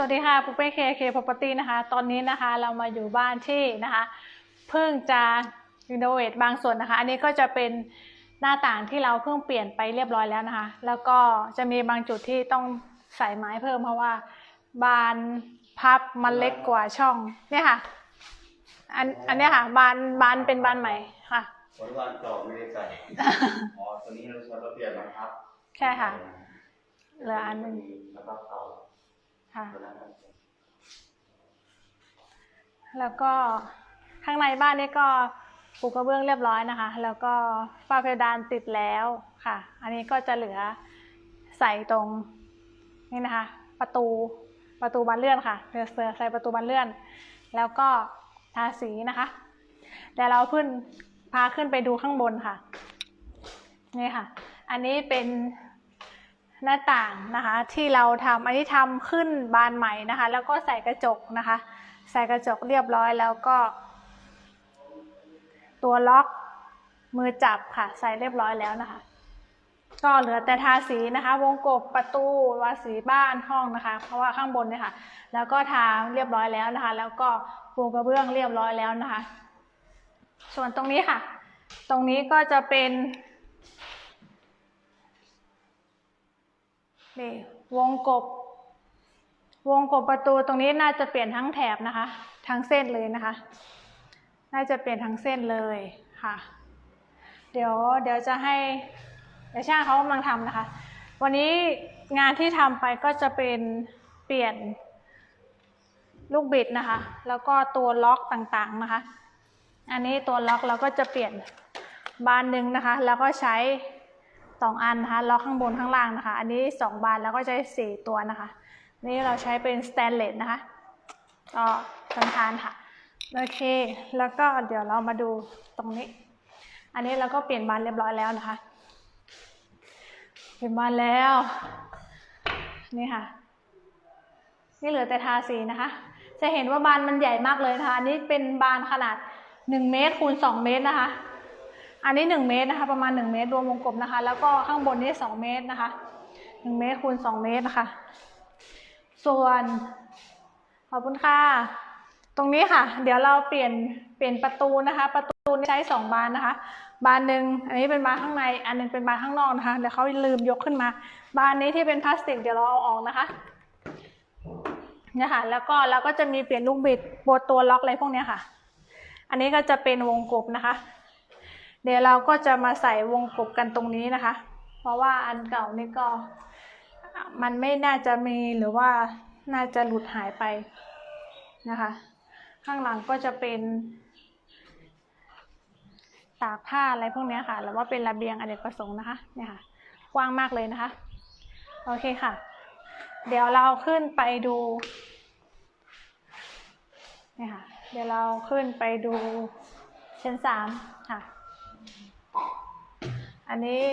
สวัสดีค่ะปุ๊กเป้เคเคพ r o p e r t y นะคะ ตอนนี้นะคะเรามาอยู่บ้านที่นะคะเพิ่งจะรีโนเวทบางส่วนนะคะ อันนี้ก็จะเป็นหน้าต่างที่เราเพิ่งเปลี่ยนไปเรียบร้อยแล้วนะคะ แล้วก็จะมีบางจุดที่ต้องใส่ไม้เพิ่มเพราะว่าบานพับมันเล็กกว่าช่องเนี่ยค่ะ อันอันเนี้ยค่ะบานบานเป็นบานใหม่ค่ะวันวันต่อไม่ได้ใส่อ๋อตัวนี้เราใช้เราเปลี่ยนบังคับ ใช่ค่ะเหลืออันหนึ่งแล้วก็เตา ค่ะ แล้วก็ข้างในบ้านนี่ก็ปูกระเบื้องเรียบร้อยนะคะ แล้วก็ฝ้าเพดานติดแล้วค่ะ อันนี้ก็จะเหลือใส่ตรงนี่นะคะ ประตูประตูบานเลื่อนค่ะเหลือเสือใส่ประตูบานเลื่อน แล้วก็ทาสีนะคะเดี๋ยวเราขึ้นพาขึ้นไปดูข้างบนค่ะนี่ค่ะ อันนี้เป็น หน้าต่างนะคะ ที่เราทำอันนี้ทำขึ้นบานใหม่นะคะ แล้วก็ใส่กระจกนะคะ ใส่กระจกเรียบร้อยแล้วก็ ตัวล็อกมือจับค่ะ ใส่เรียบร้อยแล้วนะคะ ก็เหลือแต่ทาสีนะคะ วงกบประตูวาสีบ้านห้องนะคะ เพราะว่าข้างบนเนี่ยค่ะ แล้วก็ทาเรียบร้อยแล้วนะคะ แล้วก็ปูกระเบื้องเรียบร้อยแล้วนะคะ ส่วนตรงนี้ค่ะ ตรงนี้ก็จะเป็น นี่วงกบ วงกบประตูตรงนี้น่าจะเปลี่ยนทั้งแถบนะคะ ทั้งเส้นเลยนะคะ น่าจะเปลี่ยนทั้งเส้นเลยค่ะ เดี๋ยวเดี๋ยวจะให้เดี๋ยวช่างเขากำลังทำนะคะ วันนี้งานที่ทำไปก็จะเป็นเปลี่ยนลูกบิดนะคะ แล้วก็ตัวล็อกต่างๆนะคะ อันนี้ตัวล็อกเราก็จะเปลี่ยนบานหนึ่งนะคะ แล้วก็ใช้ สองอันนะคะล็อกข้างบนข้างล่างนะคะ อันนี้สองบานแล้วก็ใช้สี่ตัวนะคะ นี่เราใช้เป็นสแตนเลสนะคะก็ทนทานค่ะโอเค แล้วก็เดี๋ยวเรามาดูตรงนี้ อันนี้เราก็เปลี่ยนบานเรียบร้อยแล้วนะคะ เปลี่ยนบานแล้ว นี่ค่ะ นี่เหลือแต่ทาสีนะคะ จะเห็นว่าบานมันใหญ่มากเลยนะคะอันนี้เป็นบานขนาดหนึ่งเมตรคูณสองเมตรนะคะ อันนี้หนึ่งเมตรนะคะ ประมาณหนึ่งเมตรรวมวงกลมนะคะ แล้วก็ข้างบนนี่สองเมตรนะคะหนึ่งเมตรคูณสองเมตรนะคะ ส่วนขอบคุณค่ะตรงนี้ค่ะ เดี๋ยวเราเปลี่ยนเปลี่ยนประตูนะคะ ประตูนี้ใช้สองบานนะคะ บานหนึ่งอันนี้เป็นบานข้างใน อันนึงเป็นบานข้างนอกนะคะเดี๋ยวเขาลืมยกขึ้นมา บานนี้ที่เป็นพลาสติกเดี๋ยวเราเอาออกนะคะเนี่ยค่ะแล้วก็เราก็จะมีเปลี่ยนลูกบิดโบตัวล็อกอะไรพวกนี้ค่ะ อันนี้ก็จะเป็นวงกบนะคะ เดี๋ยวเราก็จะมาใส่วงกบกันตรงนี้นะคะ เพราะว่าอันเก่านี่ก็มันไม่น่าจะมีหรือว่าน่าจะหลุดหายไปนะคะ ข้างหลังก็จะเป็นตากผ้าอะไรพวกนี้ค่ะ หรือว่าเป็นระเบียงอเนกประสงค์นะคะ เนี่ยค่ะ กว้างมากเลยนะคะ โอเคค่ะ เดี๋ยวเราขึ้นไปดู เนี่ยค่ะ เดี๋ยวเราขึ้นไปดูชั้นสามค่ะ อันนี้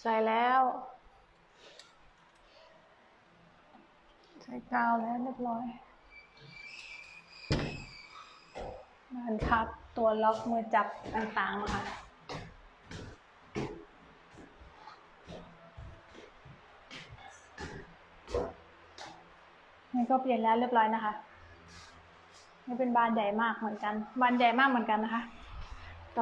ใส่แล้ว ใส่กาวแล้วเรียบร้อยมันทับตัวล็อกมือจับต่างๆนะคะนี่ก็เปลี่ยนแล้วเรียบร้อยนะคะนี่เป็นบานใหญ่มากเหมือนกัน บานใหญ่มากเหมือนกันนะคะ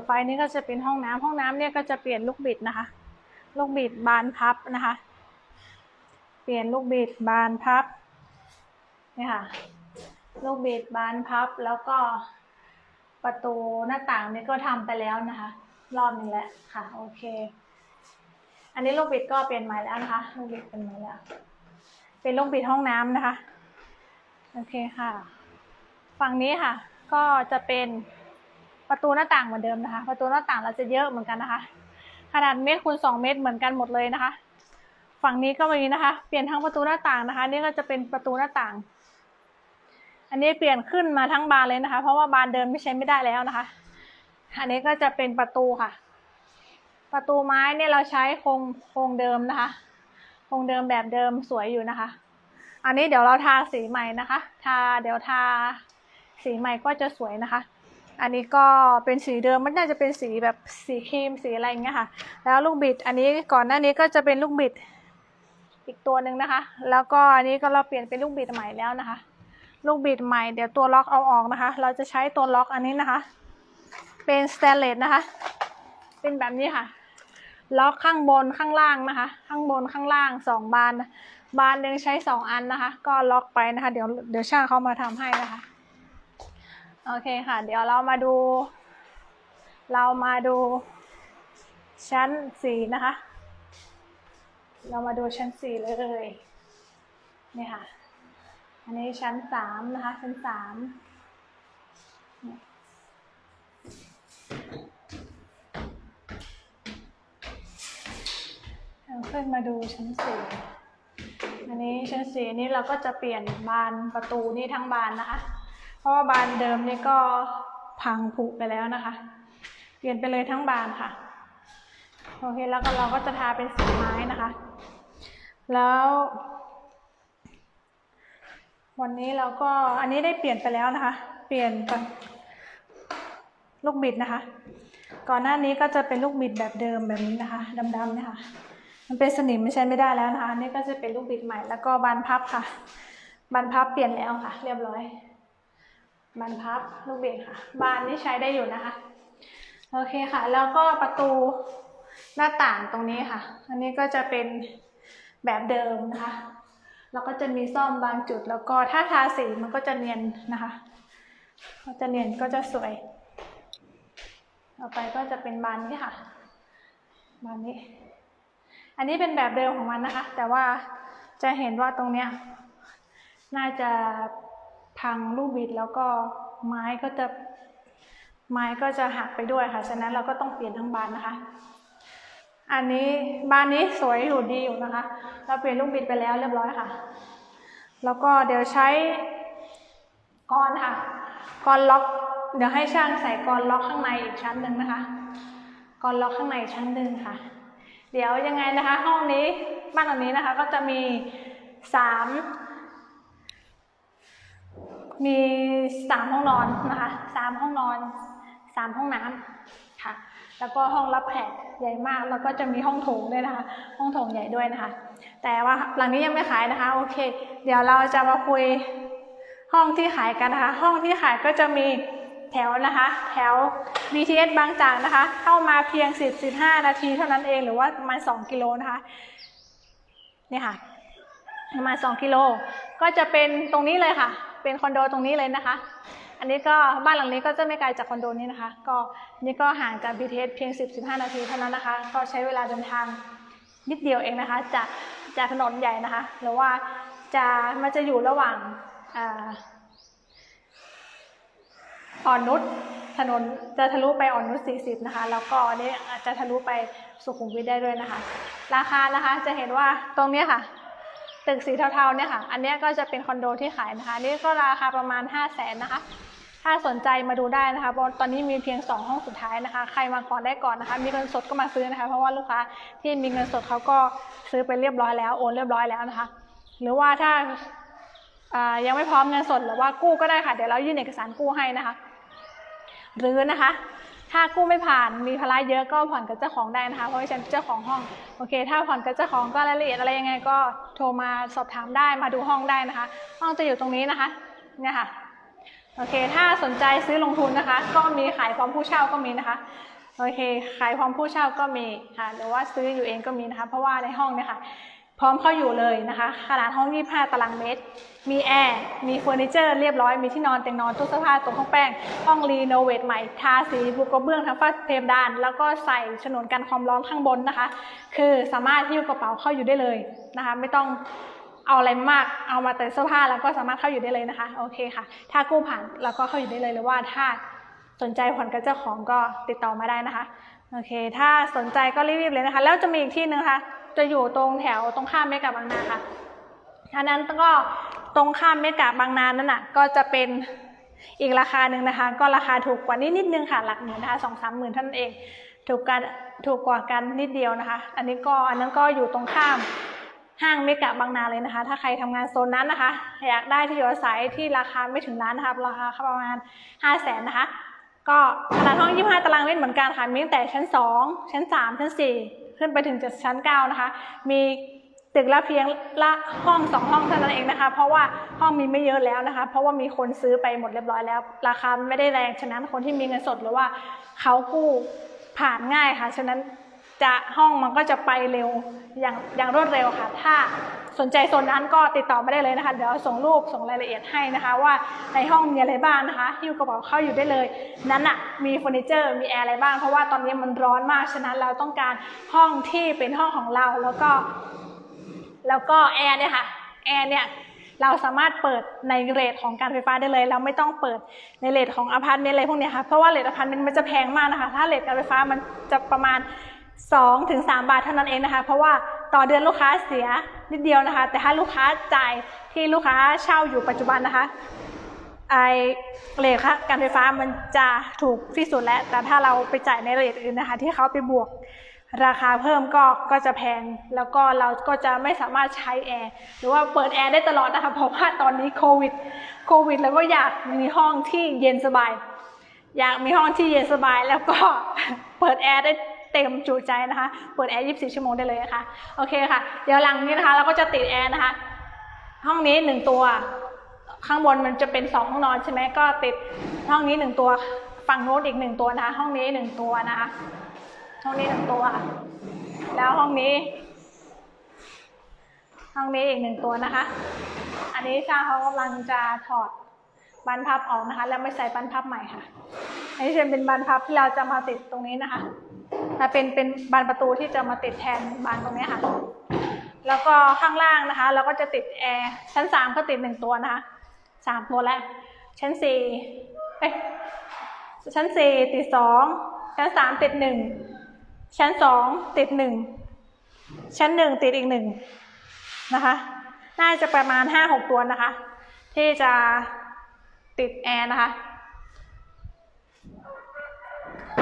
ต่อไปนี่ก็จะเป็นห้องน้ำห้องน้ำเนี่ยก็จะเปลี่ยนลูกบิดนะคะ ลูกบิดบานพับนะคะ เปลี่ยนลูกบิดบานพับเนี่ยค่ะ ลูกบิดบานพับแล้วก็ประตูหน้าต่างนี่ก็ทำไปแล้วนะคะ รอบนึงแล้วค่ะ โอเค อันนี้ลูกบิดก็เปลี่ยนใหม่แล้วนะคะ ลูกบิดเป็นใหม่แล้ว เป็นลูกบิดห้องน้ำนะคะ โอเคค่ะ ฝั่งนี้ค่ะ ก็จะเป็น ประตูหน้าต่างเหมือนเดิมนะคะ ประตูหน้าต่างเราจะเยอะเหมือนกันนะคะ ขนาดเมตรคูณสองเมตรเหมือนกันหมดเลยนะคะ ฝั่งนี้ก็มีนะคะ เปลี่ยนทั้งประตูหน้าต่างนะคะ นี่ก็จะเป็นประตูหน้าต่าง อันนี้เปลี่ยนขึ้นมาทั้งบานเลยนะคะ เพราะว่าบานเดิมไม่ใช้ไม่ได้แล้วนะคะ อันนี้ก็จะเป็นประตูค่ะ ประตูไม้เนี่ยเราใช้โครงโครงเดิมนะคะ โครงเดิมแบบเดิมสวยอยู่นะคะ อันนี้เดี๋ยวเราทาสีใหม่นะคะ ทาเดี๋ยวทาสีใหม่ก็จะสวยนะคะ อันนี้ก็เป็นสีเดิมมันน่าจะเป็นสีแบบสีครีมสีอะไรอย่างเงี้ยค่ะ แล้วลูกบิดอันนี้ก่อนหน้านี้ก็จะเป็นลูกบิดอีกตัวหนึ่งนะคะ แล้วก็อันนี้ก็เราเปลี่ยนเป็นลูกบิดใหม่แล้วนะคะ ลูกบิดใหม่เดี๋ยวตัวล็อกเอาออกนะคะ เราจะใช้ตัวล็อกอันนี้นะคะ เป็นสแตนเลสนะคะ เป็นแบบนี้ค่ะ ล็อกข้างบนข้างล่างนะคะ ข้างบนข้างล่างสองบาน บานหนึ่งใช้สองอันนะคะ ก็ล็อกไปนะคะ เดี๋ยวเดี๋ยวช่างเขามาทำให้นะคะ โอเคค่ะ เดี๋ยวเรามาดู เรามาดูชั้นสี่นะคะ เรามาดูชั้นสี่เลยนี่ค่ะ อันนี้ชั้นสามนะคะ ชั้นสามเราขึ้นมาดูชั้นสี่อันนี้ชั้นสี่นี้เราก็จะเปลี่ยนบานประตูนี่ทั้งบานนะคะ ราะว่าบานเดิมนี่ก็พังผุไปแล้วนะคะ เปลี่ยนไปเลยทั้งบานค่ะ โอเคแล้วก็เราก็จะทาเป็นสีไม้นะคะ แล้ว วันนี้เราก็อันนี้ได้เปลี่ยนไปแล้วนะคะ เปลี่ยนเป็นลูกบิดนะคะ ก่อนหน้านี้ก็จะเป็นลูกบิดแบบเดิมแบบนี้นะคะดำๆเนี่ยค่ะมันเป็นสนิมไม่ใช้ไม่ได้แล้วนะคะนี่ก็จะเป็นลูกบิดใหม่แล้วก็บานพับค่ะ บานพับเปลี่ยนแล้วค่ะ เรียบร้อย บานพับลูกบิดค่ะ บานนี้ใช้ได้อยู่นะคะ โอเคค่ะ แล้วก็ประตูหน้าต่างตรงนี้ค่ะ อันนี้ก็จะเป็นแบบเดิมนะคะ แล้วก็จะมีซ่อมบางจุด แล้วก็ถ้าทาสีมันก็จะเนียนนะคะ ก็จะเนียนก็จะสวย ต่อไปก็จะเป็นบานนี้ค่ะ บานนี้ อันนี้เป็นแบบเดิมของมันนะคะ แต่ว่าจะเห็นว่าตรงเนี้ยน่าจะ พังลูกบิดแล้วก็ไม้ก็จะไม้ก็จะหักไปด้วยค่ะ ฉะนั้นเราก็ต้องเปลี่ยนทั้งบานนะคะ อันนี้บานนี้สวยอยู่ดีอยู่นะคะ เราเปลี่ยนลูกบิดไปแล้วเรียบร้อยค่ะ แล้วก็เดี๋ยวใช้กรอนค่ะกรอนล็อก เดี๋ยวให้ช่างใส่กรอนล็อกข้างในอีกชั้นหนึ่งนะคะกรอนล็อกข้างในชั้นหนึ่งค่ะ เดี๋ยวยังไงนะคะ ห้องนี้บ้านหลังนี้นะคะ ก็จะมีสาม มีสามห้องนอนนะคะสามห้องนอนสามห้องน้ำค่ะ แล้วก็ห้องรับแขกใหญ่มาก แล้วก็จะมีห้องโถงด้วยนะคะ ห้องโถงใหญ่ด้วยนะคะ แต่ว่าหลังนี้ยังไม่ขายนะคะ โอเค เดี๋ยวเราจะมาคุยห้องที่ขายกันนะคะ ห้องที่ขายก็จะมีแถวนะคะ แถว BTS บางจากนะคะ เข้ามาเพียง 10-15 นาทีเท่านั้นเอง หรือว่าประมาณ 2 กิโลนะคะนี่ค่ะประมาณ 2 กิโล ก็จะเป็นตรงนี้เลยค่ะ เป็นคอนโดตรงนี้เลยนะคะ อันนี้ก็บ้านหลังนี้ก็จะไม่ไกลจากคอนโดนี้นะคะ ก็นี่ก็ห่างจาก BTS เพียง 10-15 นาทีเท่านั้นนะคะ ก็ใช้เวลาเดินทางนิดเดียวเองนะคะ จากจากถนนใหญ่นะคะ หรือว่าจะมันจะอยู่ระหว่างอ่อนนุชถนนจะทะลุไปอ่อนนุช40 นะคะ แล้วก็อันนี้อาจจะทะลุไปสุขุมวิทได้ด้วยนะคะ ราคานะคะจะเห็นว่าตรงนี้ค่ะ ตึกสีเทาๆเนี่ยค่ะ อันนี้ก็จะเป็นคอนโดที่ขายนะคะ นี่ก็ราคาประมาณ 5 0 0แสนนะคะ ถ้าสนใจมาดูได้นะคะ เพราะตอนนี้มีเพียง 2 ห้องสุดท้ายนะคะ ใครมาก่อนได้ก่อนนะคะ มีเงินสดก็มาซื้อนะคะ เพราะว่าลูกค้าที่มีเงินสดเขาก็ซื้อไปเรียบร้อยแล้ว โอนเรียบร้อยแล้วนะคะ หรือว่าถ้าายังไม่พร้อมเงินสดหรือว่ากู้ก็ได้ค่ะ เดี๋ยวเรายื่นเอกสารกู้ให้นะคะ หรือนะคะ ถ้ากู้ไม่ผ่านมีภาระเยอะก็ผ่อนกับเจ้าของได้นะคะ เพราะว่าฉันเจ้าของห้องโอเค ถ้าผ่อนกับเจ้าของก็รายละเอียดอะไรยังไงก็โทรมาสอบถามได้มาดูห้องได้นะคะ ห้องจะอยู่ตรงนี้นะคะเนี่ยค่ะโอเค ถ้าสนใจซื้อลงทุนนะคะ ก็มีขายพร้อมผู้เช่าก็มีนะคะโอเค ขายพร้อมผู้เช่าก็มีค่ะหรือว่าซื้ออยู่เองก็มีนะคะ เพราะว่าในห้องเนี่ยค่ะ พร้อมเข้าอยู่เลยนะคะ ขนาดห้อง25ตารางเมตร มีแอร์ มีเฟอร์นิเจอร์เรียบร้อย มีที่นอนเตียงนอนตู้เสื้อผ้าตรงห้องแป้ง ห้องรีโนเวทใหม่ ทาสีบุกกระเบื้องทั้งฝ้าเพดาน แล้วก็ใส่ฉนวนกันความร้อนข้างบนนะคะ คือสามารถหิ้วกระเป๋าเข้าอยู่ได้เลยนะคะ ไม่ต้องเอาอะไรมาก เอามาแต่เสื้อผ้าแล้วก็สามารถเข้าอยู่ได้เลยนะคะ โอเคค่ะ ถ้ากู้ผ่านเราก็เข้าอยู่ได้เลยหรือว่าถ้า สนใจผ่อนกับเจ้าของก็ติดต่อมาได้นะคะ โอเค ถ้าสนใจก็รีบๆเลยนะคะ แล้วจะมีอีกที่หนึ่งค่ะ จะอยู่ตรงแถวตรงข้ามเมกะบางนาค่ะอันนั้นก็ตรงข้ามเมกะบางนานั่นน่ะก็จะเป็นอีกราคาหนึ่งนะคะ ก็ราคาถูกกว่านี้นิดนึงค่ะหลักหมื่นนะคะสองสามหมื่นท่านเอง ถูกกันถูกกว่ากันนิดเดียวนะคะ อันนี้ก็อันนั้นก็อยู่ตรงข้ามห้างเมกะบางนาเลยนะคะ ถ้าใครทำงานโซนนั้นนะคะ อยากได้ที่อยู่อาศัยที่ราคาไม่ถึงล้านนะคะราคาประมาณ5 0 0แสนนะคะ ก็ขนาดห้อง 25 ตารางเมตรเหมือนกันค่ะ มีตั้งแต่ชั้น 2 ชั้น 3 ชั้น 4 ขึ้นไปถึงชั้น 9 นะคะ มีตึกละเพียงละห้องสองห้องเท่านั้นเองนะคะ เพราะว่าห้องมีไม่เยอะแล้วนะคะ เพราะว่ามีคนซื้อไปหมดเรียบร้อยแล้ว ราคาไม่ได้แรง ฉะนั้นคนที่มีเงินสดหรือว่าเขากู้ผ่านง่ายค่ะ ฉะนั้นจะห้องมันก็จะไปเร็วอย่างอย่างรวดเร็วค่ะ ถ้า สนใจโซนนั้นก็ติดต่อม่ได้เลยนะคะ เดี๋ยวส่งรูปส่งรายละเอียดให้นะคะ ว่าในห้องมีอะไรบ้างนะคะหิ้วกระเป๋าเข้าอยู่ได้เลย นั้นอะมีเฟอร์นิเจอร์มีแอร์อะไรบ้างเพราะว่าตอนนี้มันร้อนมากฉะนั้นเราต้องการห้องที่เป็นห้องของเราแล้วก็ แล้วก็แอร์เนี่ยค่ะแอร์เนี่ยเราสามารถเปิดในเรทของการไฟฟ้าได้เลย เราไม่ต้องเปิดในเรทของอพาร์ตเมนต์อะไรพวกนี้ค่ะ เพราะว่าเรทอพาร์ตเมนต์มันจะแพงมากนะคะ ถ้าเรทการไฟฟ้ามันจะประมาณ2ถึง3บาทเท่านั้นเองนะคะ เพราะว่า ต่อเดือนลูกค้าเสียนิดเดียวนะคะ แต่ถ้าลูกค้าจ่ายที่ลูกค้าเช่าอยู่ปัจจุบันนะคะไอเรทค่าการไฟฟ้ามันจะถูกที่สุดแล้ว แต่ถ้าเราไปจ่ายในเรทอื่นนะคะ ที่เขาไปบวกราคาเพิ่มก็ก็จะแพง แล้วก็เราก็จะไม่สามารถใช้แอร์หรือว่าเปิดแอร์ได้ตลอดนะคะเพราะว่าตอนนี้โควิดโควิด แล้วก็อยากมีห้องที่เย็นสบาย อยากมีห้องที่เย็นสบายแล้วก็เปิดแอร์ได้ เต็มจุใจนะคะ เปิดแอร์ 24 ชั่วโมงได้เลยนะคะโอเคค่ะ เดี๋ยวหลังนี้นะคะ เราก็จะติดแอร์นะคะ ห้องนี้หนึ่งตัว ข้างบนมันจะเป็นสองห้องนอนใช่ไหมก็ติดห้องนี้หนึ่งตัวฝั่งโน้นอีกหนึ่งตัวนะคะห้องนี้หนึ่งตัวนะคะห้องนี้หนึ่งตัว แล้วห้องนี้ ห้องนี้อีกหนึ่งตัวนะคะ อันนี้ช่างเขากำลังจะถอดบานพับออกนะคะ แล้วไม่ใส่บานพับใหม่ค่ะอันนี้จะเป็นบานพับที่เราจะมาติดตรงนี้นะคะ แต่เป็นเป็นบานประตูที่จะมาติดแทนบานตรงนี้ค่ะ แล้วก็ข้างล่างนะคะ เราก็จะติดแอร์ชั้นสามก็ติดหนึ่งตัวนะคะสามตัวแล้วชั้นสี่เอ้ยชั้นสี่ติดสองชั้นสามติดหนึ่งชั้นสองติดหนึ่งชั้นหนึ่งติดอีกหนึ่งนะคะ น่าจะประมาณห้าหกตัวนะคะ ที่จะติดแอร์นะคะ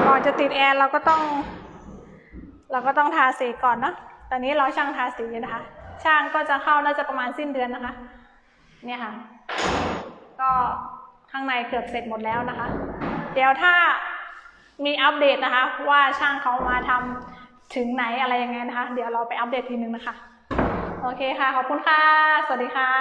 ก่อนจะติดแอร์เราก็ต้อง เราก็ต้องทาสีก่อนเนอะตอนนี้เราช่างทาสีนะคะ ช่างก็จะเข้าน่าจะประมาณสิ้นเดือนนะคะ เนี่ยค่ะ ก็ข้างในเกือบเสร็จหมดแล้วนะคะ เดี๋ยวถ้ามีอัปเดตนะคะ ว่าช่างเขามาทำถึงไหนอะไรยังไงนะคะ เดี๋ยวเราไปอัปเดตทีนึงนะคะ โอเคค่ะ ขอบคุณค่ะ สวัสดีค่ะ